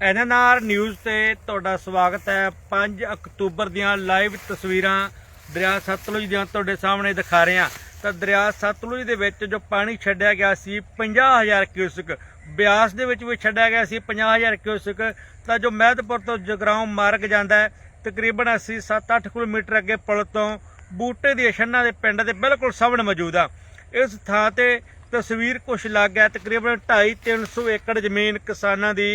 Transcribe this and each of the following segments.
NNR news ਤੇ ਤੁਹਾਡਾ ਸਵਾਗਤ ਹੈ। 5 ਅਕਤੂਬਰ ਦੀਆਂ ਲਾਈਵ ਤਸਵੀਰਾਂ ਦਰਿਆ ਸਤਲੁਜ ਦੀਆਂ ਤੁਹਾਡੇ ਸਾਹਮਣੇ ਦਿਖਾ ਰਹੇ ਹਾਂ। ਤਾਂ ਦਰਿਆ ਸਤਲੁਜ ਦੇ ਵਿੱਚ ਜੋ ਪਾਣੀ ਛੱਡਿਆ ਗਿਆ ਸੀ 50000 ਕਿਊਸਕ ਬਿਆਸ ਦੇ ਵਿੱਚ ਵੀ ਛੱਡਿਆ ਗਿਆ ਸੀ 50000 ਕਿਊਸਕ ਤਾਂ ਜੋ ਮਹਿਦਪੁਰ ਤੋਂ ਜਗਰਾਉਂ ਮਾਰਗ ਜਾਂਦਾ ਹੈ, ਤਕਰੀਬਨ ਅਸੀਂ 7-8 ਕਿਲੋਮੀਟਰ ਅੱਗੇ ਪੁਲ ਤੋਂ ਬੂਟੇ ਦੀ ਛੰਨਾ ਦੇ ਪਿੰਡ ਦੇ ਬਿਲਕੁਲ ਸਾਹਮਣੇ ਮੌਜੂਦ ਆ ਇਸ ਥਾਂ ਤੇ ਤਸਵੀਰ ਕੁਛ ਲੱਗ ਗਿਆ ਤਕਰੀਬਨ 2.5-300 ਏਕੜ ਜ਼ਮੀਨ ਕਿਸਾਨਾਂ ਦੀ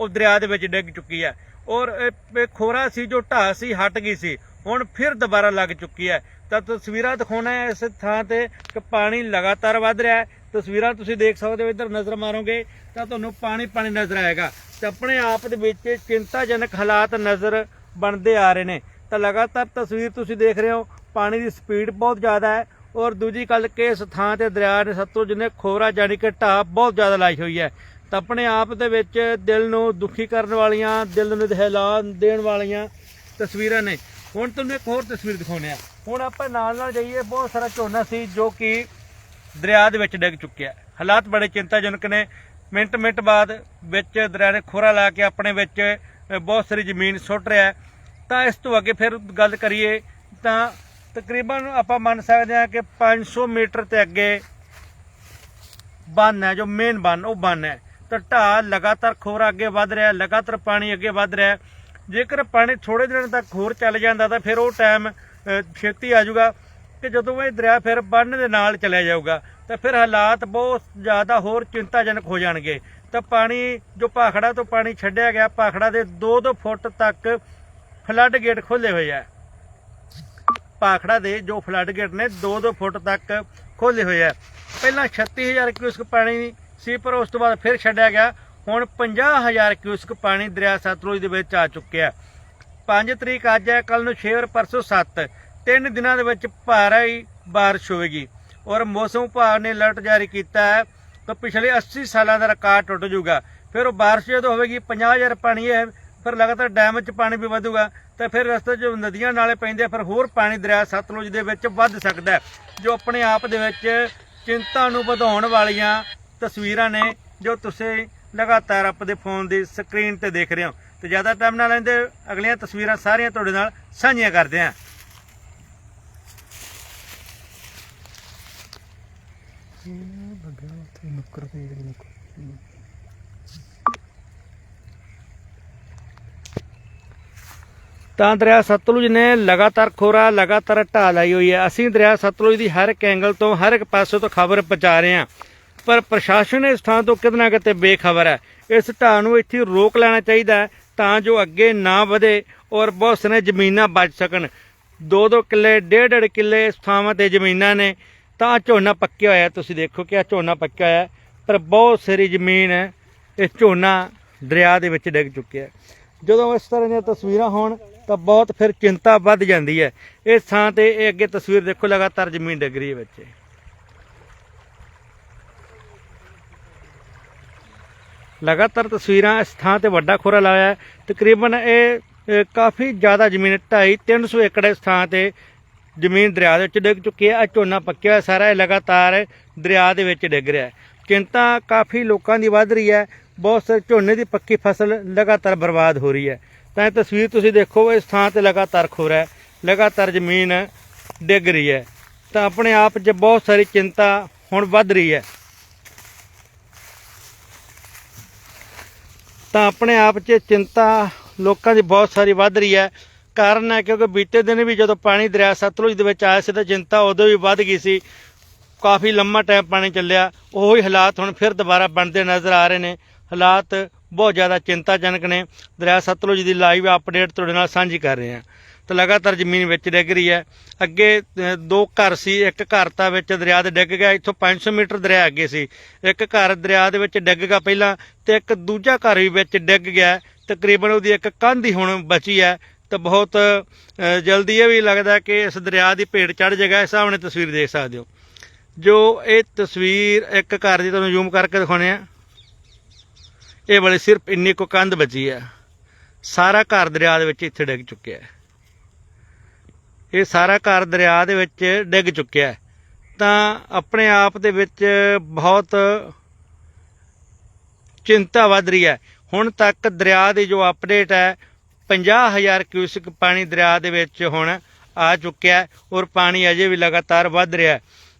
ਉਹ ਦਰਿਆ ਦੇ ਵਿੱਚ ਡਿੱਗ ਚੁੱਕੀ ਹੈ। ਔਰ ਇਹ- ਖੋਰਾ ਸੀ, ਜੋ ਢਾਹ ਸੀ, ਹਟ ਗਈ ਸੀ। ਹੁਣ ਫਿਰ ਦੁਬਾਰਾ ਲੱਗ ਚੁੱਕੀ ਹੈ। ਤਾਂ ਤਸਵੀਰਾਂ ਦਿਖਾਉਣਾ ਹੈ ਇਸ ਥਾਂ ਤੇ ਕਿ ਪਾਣੀ ਲਗਾਤਾਰ ਵੱਧ ਰਿਹਾ ਹੈ। ਤਸਵੀਰਾਂ ਤੁਸੀਂ ਦੇਖ ਸਕਦੇ ਹੋ, ਇੱਧਰ ਨਜ਼ਰ ਮਾਰੋਗੇ ਤਾਂ ਤੁਹਾਨੂੰ ਪਾਣੀ ਪਾਣੀ ਨਜ਼ਰ ਆਏਗਾ। ਤੇ ਆਪਣੇ ਆਪ ਦੇ ਵਿੱਚ ਚਿੰਤਾਜਨਕ ਹਾਲਾਤ ਨਜ਼ਰ ਬਣਦੇ ਆ ਰਹੇ ਨੇ। ਤਾਂ ਲਗਾਤਾਰ ਤਸਵੀਰ ਤੁਸੀਂ ਦੇਖ ਰਹੇ ਹੋ, ਪਾਣੀ ਦੀ ਸਪੀਡ ਬਹੁਤ ਜ਼ਿਆਦਾ ਹੈ। ਔਰ ਦੂਜੀ ਗੱਲ ਕਿ ਇਸ ਥਾਂ ਤੇ ਦਰਿਆ ਨੇ ਸਤਲੁਜ ਨੇ ਖੋਰਾ ਜਾਨੀ ਕਿ ਢਾਹ ਬਹੁਤ ਜ਼ਿਆਦਾ ਲਾਈ ਹੋਈ ਹੈ। ਤਾਂ ਆਪਣੇ ਆਪ ਦੇ ਵਿੱਚ ਦਿਲ ਨੂੰ ਦੁਖੀ ਕਰਨ ਵਾਲੀਆਂ, ਦਿਲ ਨੂੰ ਦਹਿਲਾ ਦੇਣ ਵਾਲੀਆਂ ਤਸਵੀਰਾਂ ਨੇ। ਹੁਣ ਤੁਹਾਨੂੰ ਇੱਕ ਹੋਰ ਤਸਵੀਰ ਦਿਖਾਉਂਦੇ ਆ ਹੁਣ ਆਪਾਂ ਨਾਲ ਨਾਲ ਜਾਈਏ, ਬਹੁਤ ਸਾਰਾ ਝੋਨਾ ਸੀ ਜੋ ਕਿ ਦਰਿਆ ਦੇ ਵਿੱਚ ਡਿੱਗ ਚੁੱਕਿਆ। ਹਾਲਾਤ ਬੜੇ ਚਿੰਤਾਜਨਕ ਨੇ। ਮਿੰਟ ਮਿੰਟ ਬਾਅਦ ਵਿੱਚ ਦਰਿਆ ਨੇ ਖੋਰਾ ਲਾ ਕੇ ਆਪਣੇ ਵਿੱਚ ਬਹੁਤ ਸਾਰੀ ਜ਼ਮੀਨ ਸੁੱਟ ਰਿਹਾ ਤਾਂ ਇਸ ਤੋਂ ਅੱਗੇ ਫਿਰ ਗੱਲ ਕਰੀਏ ਤਾਂ ਤਕਰੀਬਨ ਆਪਾਂ ਮੰਨ ਸਕਦੇ ਹਾਂ ਕਿ 500 ਮੀਟਰ ਤੇ ਅੱਗੇ ਬੰਨ ਹੈ, ਜੋ ਮੇਨ ਬੰਨ, ਉਹ ਬੰਨ ਹੈ। ਤਾਂ ਢਾਹ ਲਗਾਤਾਰ ਖੋਰ ਅੱਗੇ ਵੱਧ ਰਿਹਾ, ਲਗਾਤਾਰ ਪਾਣੀ ਅੱਗੇ ਵੱਧ ਰਿਹਾ। ਜੇਕਰ ਪਾਣੀ ਥੋੜੇ ਦਿਨ ਤੱਕ ਹੋਰ ਚੱਲ ਜਾਂਦਾ, ਤਾਂ ਫਿਰ ਉਹ ਟਾਈਮ ਛੇਤੀ ਆ ਜਾਊਗਾ ਕਿ ਜਦੋਂ ਇਹ ਦਰਿਆ ਫਿਰ ਬੰਨ ਦੇ ਨਾਲ ਚਲਿਆ ਜਾਊਗਾ। ਤਾਂ ਫਿਰ ਹਾਲਾਤ ਬਹੁਤ ਜ਼ਿਆਦਾ ਹੋਰ ਚਿੰਤਾਜਨਕ ਹੋ ਜਾਣਗੇ। ਤਾਂ ਪਾਣੀ, ਜੋ ਭਾਖੜਾ ਤੋਂ ਪਾਣੀ ਛੱਡਿਆ ਗਿਆ, ਭਾਖੜਾ ਦੇ 2-2 ਫੁੱਟ ਤੱਕ ਫਲੱਡ ਗੇਟ ਖੋਲੇ ਹੋਏ ਆ। ਭਾਖੜਾ ਦੇ ਜੋ ਫਲੱਡ ਗੇਟ ਨੇ 2-2 ਫੁੱਟ ਤੱਕ ਖੋਲੇ ਹੋਏ ਆ। ਪਹਿਲਾਂ 36000 ਕਿਊਸਕ ਪਾਣੀ ਸੀ, ਪਰ ਉਸ ਤੋਂ ਬਾਅਦ ਫਿਰ ਛੱਡਿਆ ਗਿਆ। ਹੁਣ 50000 ਕਿਊਸਕ ਪਾਣੀ ਦਰਿਆ ਸਤਲੁਜ ਦੇ ਵਿੱਚ ਆ ਚੁੱਕਿਆ 5 ਤਰੀਕ ਅੱਜ ਹੈ ਕੱਲ ਨੂੰ 6 ਔਰ ਪਰਸੋਂ 7 ਤਿੰਨ ਦਿਨਾਂ ਦੇ ਵਿੱਚ ਭਾਰੀ ਬਾਰਿਸ਼ ਹੋਵੇਗੀ। ਔਰ ਮੌਸਮ ਵਿਭਾਗ ਨੇ ਅਲਰਟ ਜਾਰੀ ਕੀਤਾ ਹੈ ਤਾਂ ਪਿਛਲੇ 80 ਸਾਲਾਂ ਦਾ ਰਿਕਾਰਡ ਟੁੱਟ ਜਾਊਗਾ। ਫਿਰ ਉਹ ਬਾਰਿਸ਼ ਜਦੋਂ ਹੋਵੇਗੀ 50000 ਪਾਣੀ ਹੈ ਫਿਰ ਲਗਾਤਾਰ ਡੈਮ 'ਚ ਪਾਣੀ ਵੀ ਵਧੂਗਾ, ਤਾਂ ਫਿਰ ਰਸਤੇ 'ਚ ਨਦੀਆਂ ਨਾਲੇ ਪੈਂਦੇ ਫਿਰ ਹੋਰ ਪਾਣੀ ਦਰਿਆ ਸਤਲੁਜ ਦੇ ਵਿੱਚ ਵੱਧ ਸਕਦਾ ਜੋ ਆਪਣੇ ਆਪ ਦੇ ਵਿੱਚ ਚਿੰਤਾ ਨੂੰ ਵਧਾਉਣ ਵਾਲੀਆਂ ਤਸਵੀਰਾਂ ਨੇ ਜੋ ਤੁਸੀਂ ਲਗਾਤਾਰ ਆਪਣੇ ਫੋਨ ਦੀ ਸਕਰੀਨ ਤੇ ਦੇਖ ਰਹੇ ਹੋ। ਤੇ ਜ਼ਿਆਦਾ ਟਾਈਮ ਨਾ ਲੈਂਦੇ, ਅਗਲੀਆਂ ਤਸਵੀਰਾਂ ਸਾਰੀਆਂ ਤੁਹਾਡੇ ਨਾਲ ਸਾਂਝੀਆਂ ਕਰਦੇ ਹਾਂ। ਤਾਂ ਦਰਿਆ ਸਤਲੁਜ ਨੇ ਲਗਾਤਾਰ ਖੋਰਾ, ਲਗਾਤਾਰ ਢਾਹ ਲਾਈ ਹੋਈ ਹੈ। ਅਸੀਂ ਦਰਿਆ ਸਤਲੁਜ ਦੀ ਹਰ ਇੱਕ ਐਂਗਲ ਤੋਂ ਹਰ ਇੱਕ ਪਾਸੇ ਤੋਂ ਖਬਰ ਪਹੁੰਚਾ ਰਹੇ ਹਾਂ। ਪਰ ਪ੍ਰਸ਼ਾਸਨ ਇਸ ਥਾਂ ਤੋਂ ਕਿਤੇ ਨਾ ਕਿਤੇ ਬੇਖਬਰ ਹੈ। ਇਸ ਢਾਹ ਨੂੰ ਇੱਥੇ ਰੋਕ ਲੈਣਾ ਚਾਹੀਦਾ ਤਾਂ ਜੋ ਅੱਗੇ ਨਾ ਵਧੇ ਔਰ ਬਹੁਤ ਸਾਰੇ ਜ਼ਮੀਨਾਂ ਬਚ ਸਕਣ। ਦੋ ਦੋ ਕਿੱਲੇ ਡੇਢ ਡੇਢ ਕਿੱਲੇ ਇਸ ਥਾਵਾਂ ਤੇ ਜ਼ਮੀਨਾਂ ਨੇ। ਤਾਂ ਆਹ ਝੋਨਾ ਪੱਕਿਆ ਹੋਇਆ, ਤੁਸੀਂ ਦੇਖੋ ਕਿ ਆ ਝੋਨਾ ਪੱਕਿਆ ਹੋਇਆ ਪਰ ਬਹੁਤ ਸਾਰੀ ਜ਼ਮੀਨ ਹੈ, ਇਹ ਝੋਨਾ ਦਰਿਆ ਦੇ ਵਿੱਚ ਡਿੱਗ ਚੁੱਕਿਆ ਹੈ। ਜਦੋਂ ਇਸ ਤਰ੍ਹਾਂ ਦੀਆਂ ਤਸਵੀਰਾਂ ਹੋਣ, ਤਾਂ ਬਹੁਤ ਫਿਰ ਚਿੰਤਾ ਵੱਧ ਜਾਂਦੀ ਹੈ। ਇਸ ਥਾਂ ਤੇ ਇਹ ਅੱਗੇ ਤਸਵੀਰ ਦੇਖੋ, ਲਗਾਤਾਰ ਜ਼ਮੀਨ ਡਿੱਗ ਰਹੀ ਹੈ ਵਿੱਚ। ਲਗਾਤਾਰ ਤਸਵੀਰਾਂ ਇਸ ਥਾਂ ਤੇ ਵੱਡਾ ਖੋਰਾ ਲਾਇਆ ਹੈ। ਤਕਰੀਬਨ ਇਹ ਕਾਫੀ ਜ਼ਿਆਦਾ ਜ਼ਮੀਨ 2.5 300 ਏਕੜ ਇਸ ਥਾਂ ਤੇ ਜ਼ਮੀਨ ਦਰਿਆ ਦੇ ਵਿੱਚ ਡਿੱਗ ਚੁੱਕੀ ਹੈ। ਆ ਝੋਨਾ ਪੱਕਿਆ ਹੋਇਆ, ਸਾਰਾ ਇਹ ਲਗਾਤਾਰ ਦਰਿਆ ਦੇ ਵਿੱਚ ਡਿੱਗ ਰਿਹਾ ਹੈ। ਚਿੰਤਾ ਕਾਫੀ ਲੋਕਾਂ ਦੀ ਵੱਧ ਰਹੀ ਹੈ। ਬਹੁਤ ਸਾਰੇ ਝੋਨੇ ਦੀ ਪੱਕੀ ਫਸਲ ਲਗਾਤਾਰ ਬਰਬਾਦ ਹੋ ਰਹੀ ਹੈ। ਤਾਂ ਇਹ ਤਸਵੀਰ ਤੁਸੀਂ ਦੇਖੋ, ਇਸ ਥਾਂ ਤੇ ਲਗਾਤਾਰ ਖੋਰਾ ਹੈ, ਲਗਾਤਾਰ ਜ਼ਮੀਨ ਡਿੱਗ ਰਹੀ ਹੈ। ਤਾਂ ਆਪਣੇ ਆਪ 'ਚ ਬਹੁਤ ਸਾਰੀ ਚਿੰਤਾ ਹੁਣ ਵੱਧ ਰਹੀ ਹੈ। ਤਾਂ ਆਪਣੇ ਆਪ 'ਚ ਚਿੰਤਾ ਲੋਕਾਂ ਦੀ ਬਹੁਤ ਸਾਰੀ ਵੱਧ ਰਹੀ ਹੈ। ਕਾਰਨ ਹੈ ਕਿਉਂਕਿ ਬੀਤੇ ਦਿਨ ਵੀ ਜਦੋਂ ਪਾਣੀ ਦਰਿਆ ਸਤਲੁਜ ਦੇ ਵਿੱਚ ਆਇਆ ਸੀ ਤਾਂ ਚਿੰਤਾ ਉਦੋਂ ਵੀ ਵੱਧ ਗਈ ਸੀ। ਕਾਫੀ ਲੰਮਾ ਟਾਈਮ ਪਾਣੀ ਚੱਲਿਆ। ਉਹੀ ਹਾਲਾਤ ਹੁਣ ਫਿਰ ਦੁਬਾਰਾ ਬਣਦੇ ਨਜ਼ਰ ਆ ਰਹੇ ਨੇ। ਹਾਲਾਤ ਬਹੁਤ ਜ਼ਿਆਦਾ ਚਿੰਤਾਜਨਕ ਨੇ। ਦਰਿਆ ਸਤਲੁਜ ਦੀ ਲਾਈਵ ਅਪਡੇਟ ਤੁਹਾਡੇ ਨਾਲ ਸਾਂਝੀ ਕਰ ਰਹੇ ਹਾਂ। ਤਾਂ ਲਗਾਤਾਰ ਜ਼ਮੀਨ ਵਿੱਚ ਡਿੱਗ ਰਹੀ ਹੈ। ਅੱਗੇ ਦੋ ਘਰ ਸੀ, ਇੱਕ ਘਰ ਤਾਂ ਵਿੱਚ ਦਰਿਆ ਦੇ ਡਿੱਗ ਗਿਆ, ਇੱਥੋਂ 500 ਮੀਟਰ ਦਰਿਆ ਅੱਗੇ ਸੀ। ਇੱਕ ਘਰ ਦਰਿਆ ਦੇ ਵਿੱਚ ਡਿੱਗ ਗਿਆ ਪਹਿਲਾਂ ਤੇ ਇੱਕ ਦੂਜਾ ਘਰ ਵੀ ਵਿੱਚ ਡਿੱਗ ਗਿਆ। ਤਕਰੀਬਨ ਉਹਦੀ ਇੱਕ ਕੰਧ ਹੀ ਹੁਣ ਬਚੀ ਹੈ। ਤਾਂ ਬਹੁਤ ਜਲਦੀ ਇਹ ਵੀ ਲੱਗਦਾ ਕਿ ਇਸ ਦਰਿਆ ਦੀ ਭੇਟ ਚੜ ਜਾਏਗਾ ਇਸ ਸਾਹਮਣੇ ਤਸਵੀਰ ਦੇਖ ਸਕਦੇ ਹੋ। ਜੋ ਇਹ ਤਸਵੀਰ ਇੱਕ ਘਰ ਦੀ ਤੁਹਾਨੂੰ ਜ਼ੂਮ ਕਰਕੇ ਦਿਖਾਉਣੇ ਆ। ਇਹ ਵਾਲੀ ਸਿਰਫ ਇੰਨੀ ਕੁ ਕੰਧ ਬਚੀ ਹੈ। ਸਾਰਾ ਘਰ ਦਰਿਆ ਦੇ ਵਿੱਚ ਇੱਥੇ ਡਿੱਗ ਚੁੱਕਿਆ ਹੈ। ਇਹ ਸਾਰਾ ਘਰ ਦਰਿਆ ਦੇ ਵਿੱਚ ਡਿੱਗ ਚੁੱਕਿਆ ਤਾਂ ਆਪਣੇ ਆਪ ਦੇ ਵਿੱਚ ਬਹੁਤ ਚਿੰਤਾ ਵੱਧ ਰਹੀ ਹੈ। ਹੁਣ ਤੱਕ ਦਰਿਆ ਦੀ ਜੋ ਅਪਡੇਟ ਹੈ 50000 ਕਿਊਸਿਕ ਪਾਣੀ ਦਰਿਆ ਦੇ ਵਿੱਚ ਹੁਣ ਆ ਚੁੱਕਿਆ ਔਰ ਪਾਣੀ ਅਜੇ ਵੀ ਲਗਾਤਾਰ ਵੱਧ ਰਿਹਾ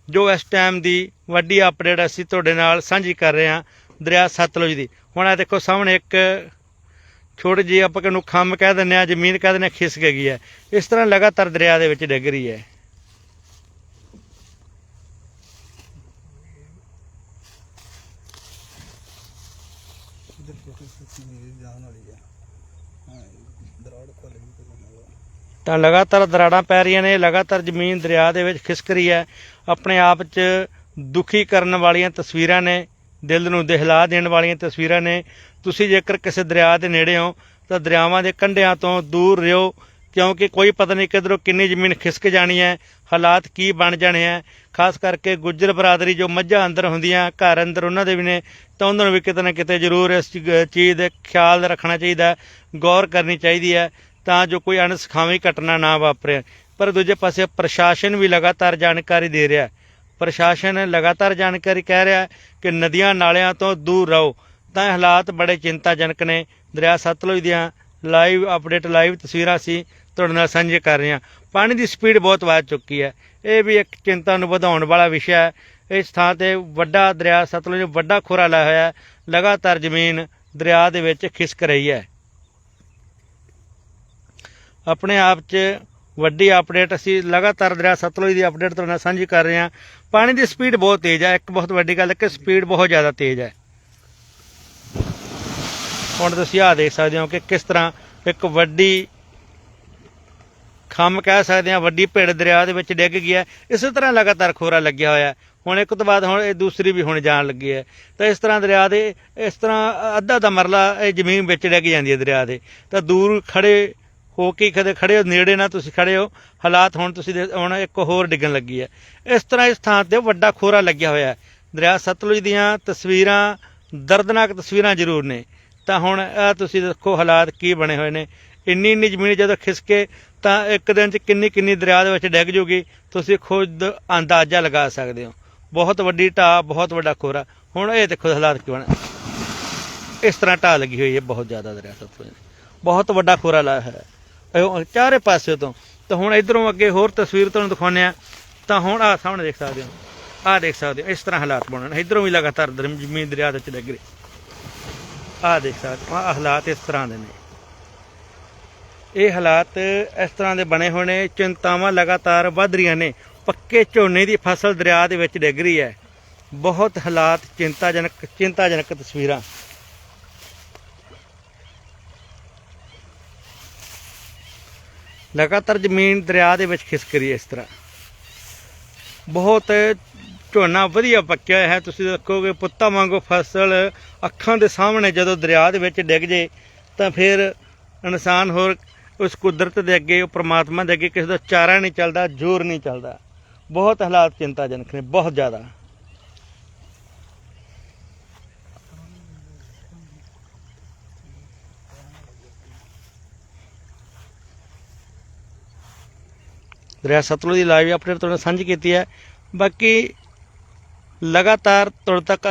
ਜੋ ਇਸ ਟਾਈਮ ਦੀ ਵੱਡੀ ਅਪਡੇਟ ਅਸੀਂ ਤੁਹਾਡੇ ਨਾਲ ਸਾਂਝੀ ਕਰ ਰਹੇ ਹਾਂ, ਦਰਿਆ ਸਤਲੁਜ ਦੀ। ਹੁਣ ਆ ਦੇਖੋ ਸਾਹਮਣੇ ਇੱਕ ਛੋਟੇ ਜਿਹੀ ਆਪਾਂ ਕਿਹਨੂੰ ਖੰਮ ਕਹਿ ਦਿੰਦੇ ਆ ਜ਼ਮੀਨ ਕਹਿ ਦਿੰਦੇ ਆ ਖਿਸਕ ਗਈ ਹੈ। ਇਸ ਤਰ੍ਹਾਂ ਲਗਾਤਾਰ ਦਰਿਆ ਦੇ ਵਿੱਚ ਡਿੱਗ ਰਹੀ ਹੈ। ਤਾਂ ਲਗਾਤਾਰ ਦਰਾੜਾਂ ਪੈ ਰਹੀਆਂ ਨੇ, ਲਗਾਤਾਰ ਜ਼ਮੀਨ ਦਰਿਆ ਦੇ ਵਿੱਚ ਖਿਸਕ ਰਹੀ ਹੈ। ਆਪਣੇ ਆਪ 'ਚ ਦੁਖੀ ਕਰਨ ਵਾਲੀਆਂ ਤਸਵੀਰਾਂ ਨੇ। ਦਿਲ ਨੂੰ ਦਹਿਲਾ ਦੇਣ ਵਾਲੀਆਂ ਤਸਵੀਰਾਂ ਨੇ। ਤੁਸੀਂ ਜੇਕਰ ਕਿਸੇ ਦਰਿਆ ਦੇ ਨੇੜੇ ਹੋ, ਤਾਂ ਦਰਿਆਵਾਂ ਦੇ ਕੰਢਿਆਂ ਤੋਂ ਦੂਰ ਰਹੋ, ਕਿਉਂਕਿ ਕੋਈ ਪਤਾ ਨਹੀਂ ਕਿਧਰੋਂ ਕਿੰਨੀ ਜ਼ਮੀਨ ਖਿਸਕ ਜਾਣੀ ਹੈ, ਹਾਲਾਤ ਕੀ ਬਣ ਜਾਣੇ ਹੈ। ਖਾਸ ਕਰਕੇ ਗੁੱਜਰ ਬਰਾਦਰੀ ਜੋ ਮੱਝਾਂ ਅੰਦਰ ਹੁੰਦੀਆਂ, ਘਰ ਅੰਦਰ ਉਹਨਾਂ ਦੇ ਵੀ ਨੇ, ਤਾਂ ਉਹਨਾਂ ਨੂੰ ਵੀ ਕਿਤੇ ਨਾ ਕਿਤੇ ਜ਼ਰੂਰ ਇਸ ਚੀਜ਼ ਦੇ ਖਿਆਲ ਰੱਖਣਾ ਚਾਹੀਦਾ ਗੌਰ ਕਰਨੀ ਚਾਹੀਦੀ ਹੈ, ਤਾਂ ਜੋ ਕੋਈ ਅਣਸਖਾਵੀ ਘਟਨਾ ਨਾ ਵਾਪਰੇ। ਪਰ ਦੂਜੇ ਪਾਸੇ ਪ੍ਰਸ਼ਾਸਨ ਵੀ ਲਗਾਤਾਰ ਜਾਣਕਾਰੀ ਦੇ ਰਿਹਾ ਪ੍ਰਸ਼ਾਸਨ ਲਗਾਤਾਰ ਜਾਣਕਾਰੀ ਕਹਿ ਰਿਹਾ ਹੈ ਕਿ ਨਦੀਆਂ ਨਾਲਿਆਂ ਤੋਂ ਦੂਰ ਰਹੋ। ਤਾਂ ਹਾਲਾਤ ਬੜੇ ਚਿੰਤਾਜਨਕ ਨੇ। ਦਰਿਆ ਸਤਲੁਜ ਦੀਆਂ ਲਾਈਵ ਅਪਡੇਟ ਲਾਈਵ ਤਸਵੀਰਾਂ ਸੀ ਤੁਹਾਡੇ ਨਾਲ ਸਾਂਝੇ ਕਰ ਰਹੇ ਹਾਂ। ਪਾਣੀ ਦੀ ਸਪੀਡ ਬਹੁਤ ਵੱਧ ਚੁੱਕੀ ਹੈ। ਇਹ ਵੀ ਇੱਕ ਚਿੰਤਾ ਨੂੰ ਵਧਾਉਣ ਵਾਲਾ ਵਿਸ਼ਾ ਹੈ। ਇਸ ਥਾਂ ਤੇ ਵੱਡਾ ਦਰਿਆ ਸਤਲੁਜ ਵੱਡਾ ਖੋਰਾ ਲਾਇਆ ਹੋਇਆ ਹੈ। ਲਗਾਤਾਰ ਜ਼ਮੀਨ ਦਰਿਆ ਦੇ ਵਿੱਚ ਖਿਸਕ ਰਹੀ ਹੈ। ਆਪਣੇ ਆਪ 'ਚ ਵੱਡੀ ਅਪਡੇਟ ਅਸੀਂ ਲਗਾਤਾਰ ਦਰਿਆ ਸਤਲੁਜ ਦੀ ਅਪਡੇਟ ਤੁਹਾਡੇ ਨਾਲ ਸਾਂਝੀ ਕਰ ਰਹੇ ਹਾਂ। ਪਾਣੀ ਦੀ ਸਪੀਡ ਬਹੁਤ ਤੇਜ਼ ਹੈ, ਇੱਕ ਬਹੁਤ ਵੱਡੀ ਗੱਲ ਹੈ ਕਿ ਸਪੀਡ ਬਹੁਤ ਜ਼ਿਆਦਾ ਤੇਜ਼ ਹੈ। ਹੁਣ ਤੁਸੀਂ ਆਹ ਦੇਖ ਸਕਦੇ ਹੋ ਕਿ ਕਿਸ ਤਰ੍ਹਾਂ ਇੱਕ ਵੱਡੀ ਖੰਮ ਕਹਿ ਸਕਦੇ ਹਾਂ, ਵੱਡੀ ਭਿੜ ਦਰਿਆ ਦੇ ਵਿੱਚ ਡਿੱਗ ਗਈ ਹੈ। ਇਸੇ ਤਰ੍ਹਾਂ ਲਗਾਤਾਰ ਖੋਰਾ ਲੱਗਿਆ ਹੋਇਆ ਹੁਣ ਇੱਕ ਤੋਂ ਬਾਅਦ ਹੁਣ ਇਹ ਦੂਸਰੀ ਵੀ ਹੁਣ ਜਾਣ ਲੱਗੀ ਹੈ। ਤਾਂ ਇਸ ਤਰ੍ਹਾਂ ਦਰਿਆ ਦੇ, ਇਸ ਤਰ੍ਹਾਂ ਅੱਧਾ ਦਾ ਮਰਲਾ ਇਹ ਜ਼ਮੀਨ ਵਿੱਚ ਡਿੱਗ ਜਾਂਦੀ ਹੈ ਦਰਿਆ ਦੇ। ਤਾਂ ਦੂਰ ਖੜੇ ਹੋ ਕੇ ਕਦੇ ਖੜੇ ਹੋ, ਨੇੜੇ ਨਾ ਤੁਸੀਂ ਖੜੇ ਹੋ, ਹਾਲਾਤ ਹੁਣ ਤੁਸੀਂ ਦੇ- ਹੁਣ ਇੱਕ ਹੋਰ ਡਿੱਗਣ ਲੱਗੀ ਹੈ। ਇਸ ਤਰ੍ਹਾਂ ਇਸ ਥਾਂ ਤੇ ਵੱਡਾ ਖੋਰਾ ਲੱਗਿਆ ਹੋਇਆ ਹੈ। ਦਰਿਆ ਸਤਲੁਜ ਦੀਆਂ ਤਸਵੀਰਾਂ, ਦਰਦਨਾਕ ਤਸਵੀਰਾਂ ਜ਼ਰੂਰ ਨੇ। ਤਾਂ ਹੁਣ ਇਹ ਤੁਸੀਂ ਦੇਖੋ ਹਾਲਾਤ ਕੀ ਬਣੇ ਹੋਏ ਨੇ। ਇੰਨੀ ਇੰਨੀ ਜ਼ਮੀਨ ਜਦੋਂ ਖਿਸਕੇ ਤਾਂ ਇੱਕ ਦਿਨ 'ਚ ਕਿੰਨੀ ਕਿੰਨੀ ਦਰਿਆ ਦੇ ਵਿੱਚ ਡਿੱਗ ਜੂਗੀ, ਤੁਸੀਂ ਖੁਦ ਅੰਦਾਜ਼ਾ ਲਗਾ ਸਕਦੇ ਹੋ। ਬਹੁਤ ਵੱਡੀ ਢਾਹ, ਬਹੁਤ ਵੱਡਾ ਖੋਰਾ। ਹੁਣ ਇਹ ਦੇਖੋ ਹਾਲਾਤ ਕੀ ਬਣੇ। ਇਸ ਤਰ੍ਹਾਂ ਢਾਹ ਲੱਗੀ ਹੋਈ ਹੈ ਬਹੁਤ ਜ਼ਿਆਦਾ ਦਰਿਆ ਸਤਲੁਜ ਬਹੁਤ ਵੱਡਾ ਖੋਰਾ ਲਾਇਆ ਹੈ। ਇਹ ਚਾਰੇ ਪਾਸੇ ਤੋਂ। ਤਾਂ ਹੁਣ ਇਧਰੋਂ ਅੱਗੇ ਹੋਰ ਤਸਵੀਰ ਤੁਹਾਨੂੰ ਦਿਖਾਉਂਦੇ ਆ ਤਾਂ ਹੁਣ ਆ ਸਾਹਮਣੇ ਦੇਖ ਸਕਦੇ ਹੋ। ਆਹ ਦੇਖ ਸਕਦੇ ਹੋ। ਇਸ ਤਰ੍ਹਾਂ ਹਾਲਾਤ ਬਣਨ ਇਧਰੋਂ ਵੀ ਲਗਾਤਾਰ ਜ਼ਮੀਨ ਦਰਿਆ ਦੇ ਵਿੱਚ ਡਿੱਗ ਰਹੀ। ਦੇਖ ਸਕਦੇ ਹੋ। ਹਾਲਾਤ ਇਸ ਤਰ੍ਹਾਂ ਦੇ ਨੇ। ਇਹ ਹਾਲਾਤ ਇਸ ਤਰ੍ਹਾਂ ਦੇ ਬਣੇ ਹੋਏ ਨੇ। ਚਿੰਤਾਵਾਂ ਲਗਾਤਾਰ ਵੱਧ ਰਹੀਆਂ ਨੇ। ਪੱਕੇ ਝੋਨੇ ਦੀ ਫਸਲ ਦਰਿਆ ਦੇ ਵਿੱਚ ਡਿੱਗ ਰਹੀ ਹੈ। ਬਹੁਤ ਹਾਲਾਤ ਚਿੰਤਾਜਨਕ ਚਿੰਤਾਜਨਕ ਤਸਵੀਰਾਂ। ਲਗਾਤਾਰ ਜ਼ਮੀਨ ਦਰਿਆ ਦੇ ਵਿੱਚ ਖਿਸਕ ਰਹੀ ਹੈ ਇਸ ਤਰ੍ਹਾਂ। ਬਹੁਤ ਝੋਨਾ ਵਧੀਆ ਪੱਕਿਆ ਹੋਇਆ ਹੈ। ਤੁਸੀਂ ਦੇਖੋਗੇ ਪੁੱਤਾਂ ਵਾਂਗੂ ਫਸਲ ਅੱਖਾਂ ਦੇ ਸਾਹਮਣੇ ਜਦੋਂ ਦਰਿਆ ਦੇ ਵਿੱਚ ਡਿੱਗ ਜੇ, ਤਾਂ ਫਿਰ ਇਨਸਾਨ ਹੋਰ ਉਸ ਕੁਦਰਤ ਦੇ ਅੱਗੇ, ਉਹ ਪ੍ਰਮਾਤਮਾ ਦੇ ਅੱਗੇ ਕਿਸੇ ਦਾ ਚਾਰਾ ਨਹੀਂ ਚੱਲਦਾ, ਜ਼ੋਰ ਨਹੀਂ ਚੱਲਦਾ। ਬਹੁਤ ਹਾਲਾਤ ਚਿੰਤਾਜਨਕ ਨੇ, ਬਹੁਤ ਜ਼ਿਆਦਾ। ਦਰਿਆ ਸਤਲੁਜ ਦੀ ਲਾਈਵ ਅਪਡੇਟ ਤੁਹਾਡੇ ਨਾਲ ਸਾਂਝੀ ਕੀਤੀ ਹੈ। ਬਾਕੀ ਲਗਾਤਾਰ ਤੁਹਾਡੇ ਤੱਕ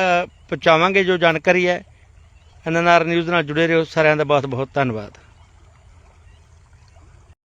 ਪਹੁੰਚਾਵਾਂਗੇ ਜੋ ਜਾਣਕਾਰੀ ਹੈ। ਐਨਐਨਆਰ ਨਿਊਜ਼ ਨਾਲ ਜੁੜੇ ਰਹੋ। ਸਾਰਿਆਂ ਦਾ ਬਹੁਤ ਬਹੁਤ ਧੰਨਵਾਦ।